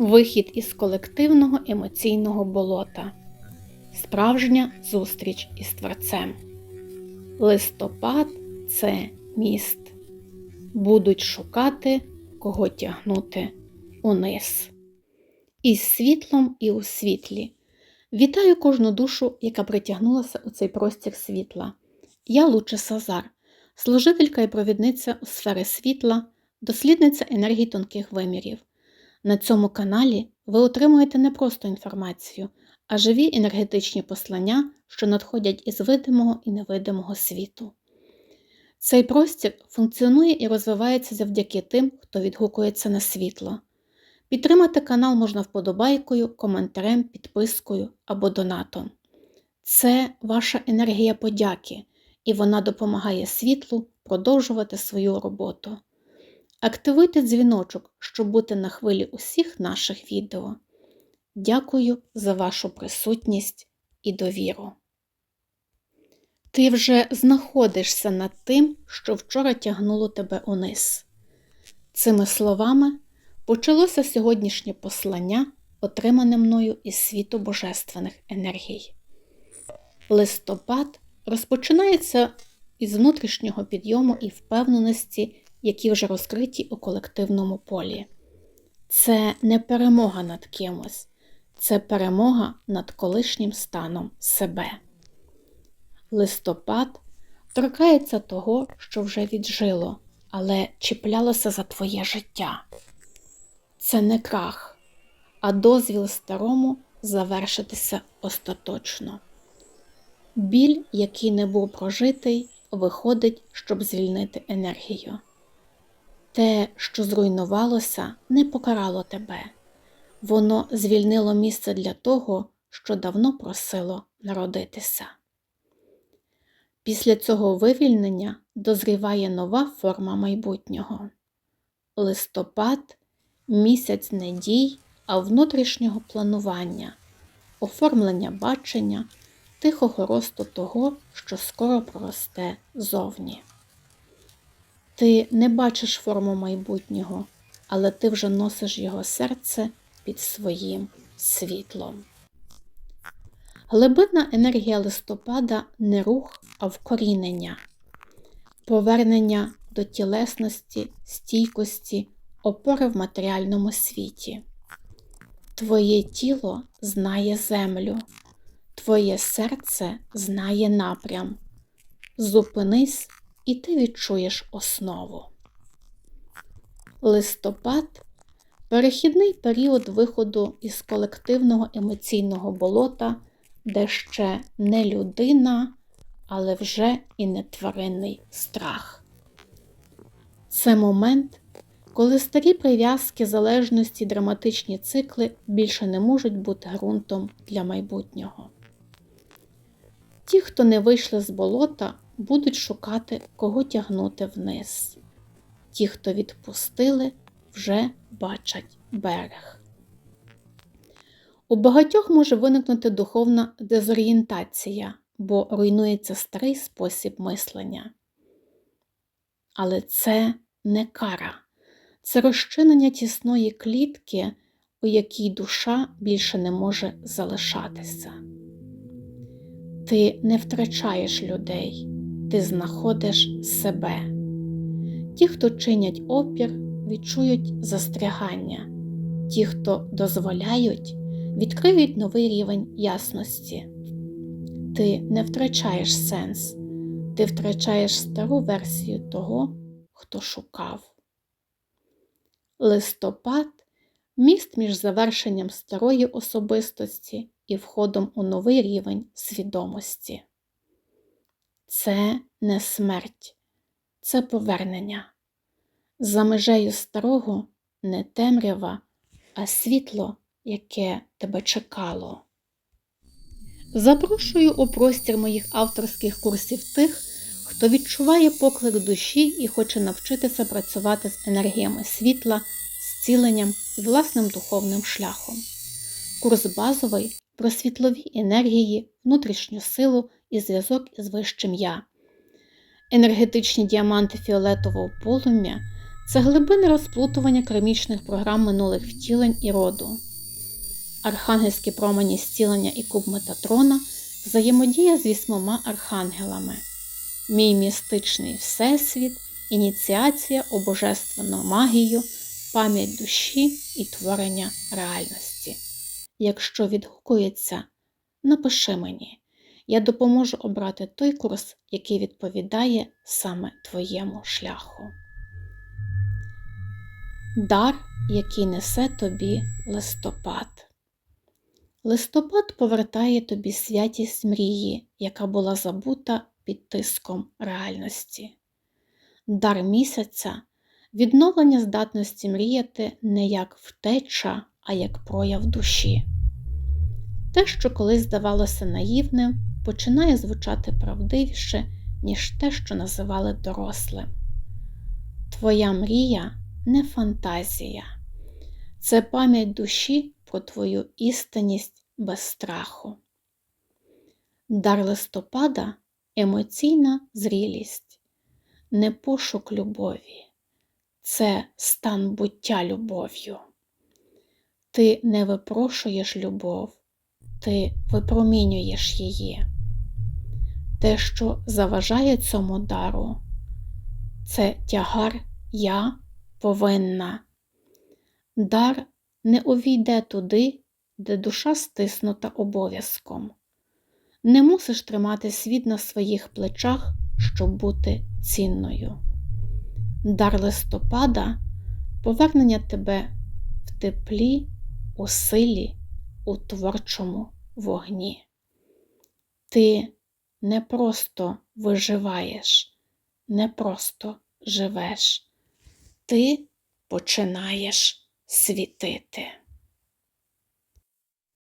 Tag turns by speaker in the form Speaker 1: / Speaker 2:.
Speaker 1: Вихід із колективного емоційного болота. Справжня зустріч із Творцем. Листопад це міст. Будуть шукати, кого тягнути униз. Із світлом і у світлі. Вітаю кожну душу, яка притягнулася у цей простір світла. Я Луче Сазар, служителька і провідниця у сфери світла, дослідниця енергії тонких вимірів. На цьому каналі ви отримуєте не просто інформацію, а живі енергетичні послання, що надходять із видимого і невидимого світу. Цей простір функціонує і розвивається завдяки тим, хто відгукується на світло. Підтримати канал можна вподобайкою, коментарем, підпискою або донатом. Це ваша енергія подяки, і вона допомагає світлу продовжувати свою роботу. Активуйте дзвіночок, щоб бути на хвилі усіх наших відео. Дякую за вашу присутність і довіру. Ти вже знаходишся над тим, що вчора тягнуло тебе униз. Цими словами почалося сьогоднішнє послання, отримане мною із світу божественних енергій. Листопад розпочинається із внутрішнього підйому і впевненості, які вже розкриті у колективному полі. Це не перемога над кимось, це перемога над колишнім станом себе. Листопад торкається того, що вже віджило, але чіплялося за твоє життя. Це не крах, а дозвіл старому завершитися остаточно. Біль, який не був прожитий, виходить, щоб звільнити енергію. Те, що зруйнувалося, не покарало тебе, воно звільнило місце для того, що давно просило народитися. Після цього вивільнення дозріває нова форма майбутнього. Листопад місяць не дій, а внутрішнього планування, оформлення бачення, тихого росту того, що скоро проросте зовні. Ти не бачиш форму майбутнього, але ти вже носиш його серце під своїм світлом. Глибинна енергія листопада не рух, а вкорінення, повернення до тілесності, стійкості, опори в матеріальному світі. Твоє тіло знає землю, твоє серце знає напрям. Зупинись і ти відчуєш основу. Листопад перехідний період виходу із колективного емоційного болота, де ще не людина, але вже і не тваринний страх. Це момент, коли старі прив'язки залежності, драматичні цикли більше не можуть бути ґрунтом для майбутнього. Ті, хто не вийшли з болота, будуть шукати, кого тягнути вниз. Ті, хто відпустили, вже бачать берег. У багатьох може виникнути духовна дезорієнтація, бо руйнується старий спосіб мислення. Але це не кара, це розчинення тісної клітки, у якій душа більше не може залишатися. Ти не втрачаєш людей, ти знаходиш себе. Ті, хто чинять опір, відчують застрягання, ті, хто дозволяють, відкриють новий рівень ясності. Ти не втрачаєш сенс, ти втрачаєш стару версію того, хто шукав. Листопад міст між завершенням старої особистості і входом у новий рівень свідомості. Це не смерть, це повернення. За межею старого не темрява, а світло, яке тебе чекало. Запрошую у простір моїх авторських курсів тих, хто відчуває поклик душі і хоче навчитися працювати з енергіями світла, зціленням і власним духовним шляхом. Курс базовий про світлові енергії, внутрішню силу і зв'язок із вищим я. Енергетичні діаманти фіолетового полум'я це глибинне розплутування кермічних програм минулих втілень і роду. Архангельські промені зцілення і куб Метатрона взаємодія з вісьмома архангелами, мій містичний всесвіт, ініціація у божественну магію, пам'ять душі і творення реальності. Якщо відгукується, напиши мені. Я допоможу обрати той курс, який відповідає саме твоєму шляху. Дар, який несе тобі листопад. Листопад повертає тобі святість мрії, яка була забута під тиском реальності. Дар місяця відновлення здатності мріяти не як втеча, а як прояв душі. Те, що колись здавалося наївним, починає звучати правдивіше, ніж те, що називали дорослим. Твоя мрія не фантазія, це пам'ять душі про твою істинність без страху. Дар листопада емоційна зрілість, не пошук любові, це стан буття любов'ю. Ти не випрошуєш любов, ти випромінюєш її. Те, що заважає цьому дару, це тягар я повинна. Дар не увійде туди, де душа стиснута обов'язком. Не мусиш тримати світ на своїх плечах, щоб бути цінною. Дар листопада повернення тебе в теплі, у силі, у творчому вогні. Ти не просто виживаєш, не просто живеш, ти починаєш світити.